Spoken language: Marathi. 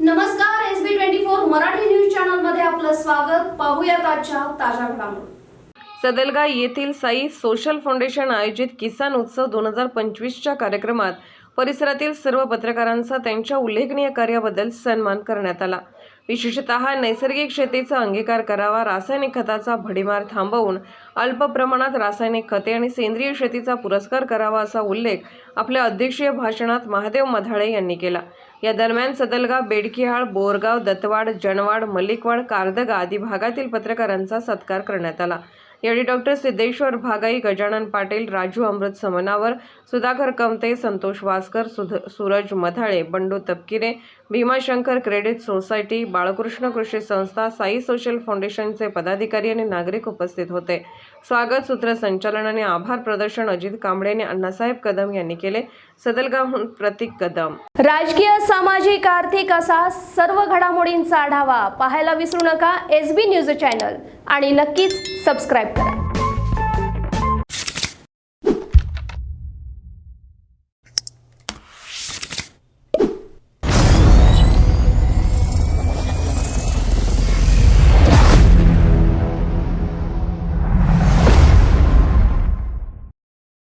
नमस्कार S B twenty four Marathi news चॅनलमध्ये आपलं स्वागत. पाहूयात आजच्या ताज्या घडामोडी. सदलगा येथील साई सोशल फाउंडेशन आयोजित किसान उत्सव दोन हजार पंचवीसच्या कार्यक्रमात परिसरातील सर्व पत्रकारांचा त्यांच्या उल्लेखनीय कार्याबद्दल सन्मान करण्यात आला. विशेषत नैसर्गिक शेतीचा अंगीकार करावा रासायनिक खताचा भडीमार थांबवून अल्प प्रमाणात रासायनिक खते आणि सेंद्रिय शेतीचा पुरस्कार करावा असा उल्लेख आपल्या अध्यक्षीय भाषणात महादेव मधाळे यांनी केला. या दरम्यान सदलगाव बेडकिहाळ बोरगाव दत्तवाड जनवाड मल्लिकवाड कारदगा आदी भागातील पत्रकारांचा सत्कार करण्यात आला. यावेळी डॉक्टर सिद्धेश्वर भागाई गजानन पाटील राजू अमृत समनावर सुधाकर कमते संतोष वासकर सुध सूरज मथाळे बंडू तपकिरे भीमाशंकर क्रेडिट सोसायटी बाळकृष्ण कृषी संस्था साई सोशल फाउंडेशनचे पदाधिकारी आणि नागरिक उपस्थित होते. स्वागत सूत्रसंचालन आणि आभार प्रदर्शन अजित कांबळे आणि अण्णासाहेब कदम यांनी केले. सदलगावहून प्रतीक कदम. राजकीय सामाजिक आर्थिक असा सर्व घडामोडींचा आढावा पाहायला विसरू नका. एस बी न्यूज चॅनल आणि नक्कीच सबस्क्राईब करा.